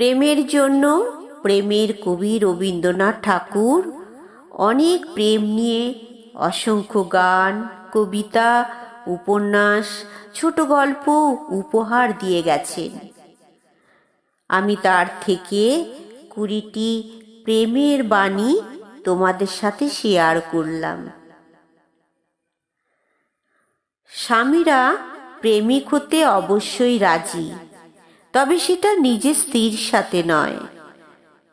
প্রেমের জন্য প্রেমের কবি রবীন্দ্রনাথ ঠাকুর। অনেক প্রেম নিয়ে অসংখ্য গান, কবিতা, উপন্যাস, ছোট গল্প উপহার দিয়ে গেছেন। আমি তার থেকে কুড়িটি প্রেমের বাণী তোমাদের সাথে শেয়ার করলাম। স্বামীরা প্রেমিক হতে অবশ্যই রাজি। তবে সেটা নিজের স্ত্রীর সাথে নয়।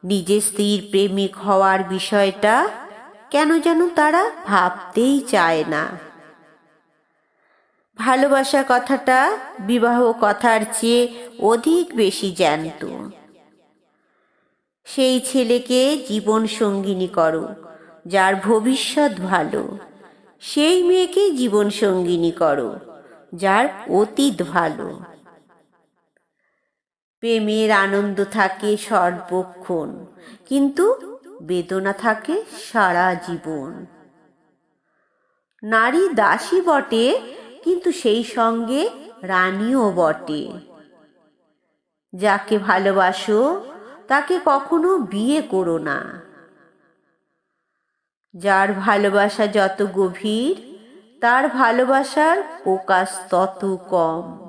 নিজের স্ত্রীর প্রেমিক হওয়ার বিষয়টা কেন যেন তারা ভাবতেই চায় না। ভালোবাসা কথাটা বিবাহ কথার চেয়ে অধিক বেশি জ্যান্ত। সেই ছেলেকে জীবন সঙ্গিনী করো, যার ভবিষ্যৎ ভালো। সেই মেয়েকে জীবন সঙ্গিনী করো, যার অতীত ভালো। প্রেমের আনন্দ থাকে সর্বক্ষণ, কিন্তু বেদনা থাকে সারা জীবন। নারী দাসী বটে, কিন্তু সেই সঙ্গে রানীও বটে। যাকে ভালোবাসো, তাকে কখনো বিয়ে করো না। যার ভালোবাসা যত গভীর, তার ভালোবাসার প্রকাশ তত কম।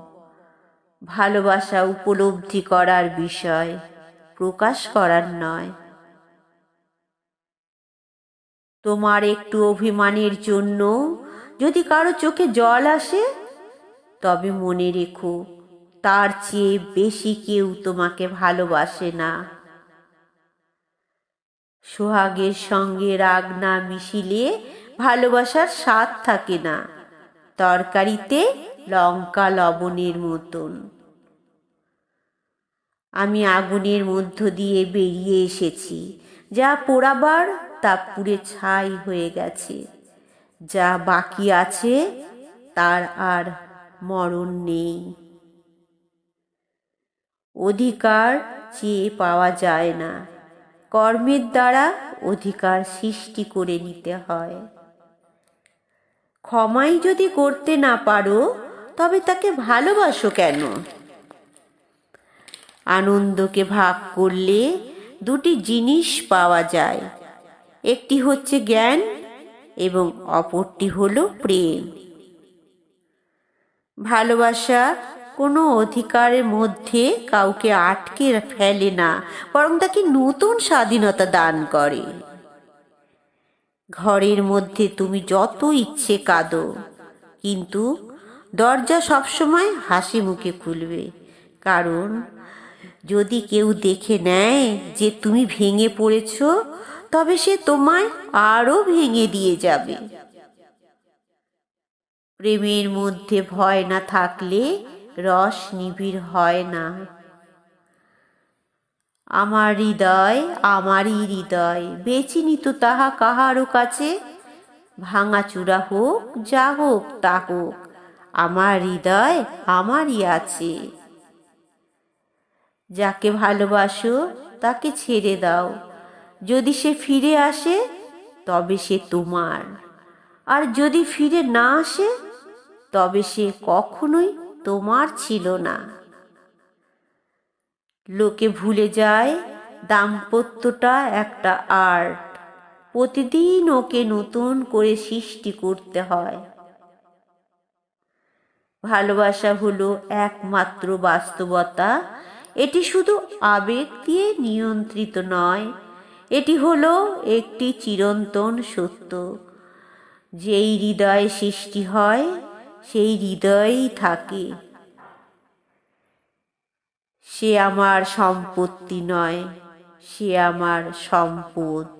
ভালোবাসা উপলব্ধি করার বিষয়, প্রকাশ করার নয়। তোমার একটু অভিমানের জন্য যদি কারও চোখে জল আসে, তবে মনে রেখো, তার চেয়ে বেশি কেউ তোমাকে ভালোবাসে না। সোহাগের সঙ্গে রাগ না মিশিলে ভালোবাসার স্বাদ থাকে না। তরকারিতে লঙ্কা লবণের মতন। আমি আগুনের মধ্য দিয়ে বেরিয়ে এসেছি। যা পোড়াবার তা পুড়ে ছাই হয়ে গেছে। যা বাকি আছে, তার আর মরণ নেই। অধিকার চেয়ে পাওয়া যায় না। কর্মের দ্বারা অধিকার সৃষ্টি করে নিতে হয়। ক্ষমাই যদি করতে না পারো তবে তাকে ভালোবাসো কেন? আনন্দকে ভাগ করলে দুটি জিনিস পাওয়া যায়। একটি হচ্ছে জ্ঞান এবং অপরটি হলো প্রেম। ভালোবাসা কোনো অধিকারের মধ্যে কাউকে আটকে ফেলে না, বরং তাকে নতুন স্বাধীনতা দান করে। ঘরের মধ্যে তুমি যত ইচ্ছে কাঁদো, কিন্তু দরজা সবসময় হাসি মুখে খুলবে। কারণ, যদি কেউ দেখে নেয় যে তুমি ভেঙে পড়েছ, তবে সে তোমায় আরও ভেঙে দিয়ে যাবে। প্রেমের মধ্যে ভয় না থাকলে রস নিবিড় হয় না। আমার হৃদয় আমারই হৃদয় বেচিনি নিত তাহা কাহারও কাছে। ভাঙাচূড়া হোক, যা হোক তা হোক আমার হৃদয় আমারই আছে। যাকে ভালোবাসো, তাকে ছেড়ে দাও। যদি সে ফিরে আসে, তবে সে তোমার। আর যদি ফিরে না আসে, তবে সে কখনোই তোমার ছিল না। লোকে ভুলে যায়, দাম্পত্যটা একটা আর্ট। প্রতিদিন ওকে নতুন করে সৃষ্টি করতে হয়। ভালোবাসা হলো একমাত্র বাস্তবতা। এটি শুধু আবেগ দিয়ে নিয়ন্ত্রিত নয়, এটি হলো একটি চিরন্তন সত্য। যেই হৃদয়ে সৃষ্টি হয়, সেই হৃদয়েই থাকে। সে আমার সম্পত্তি নয়, সে আমার সম্পদ।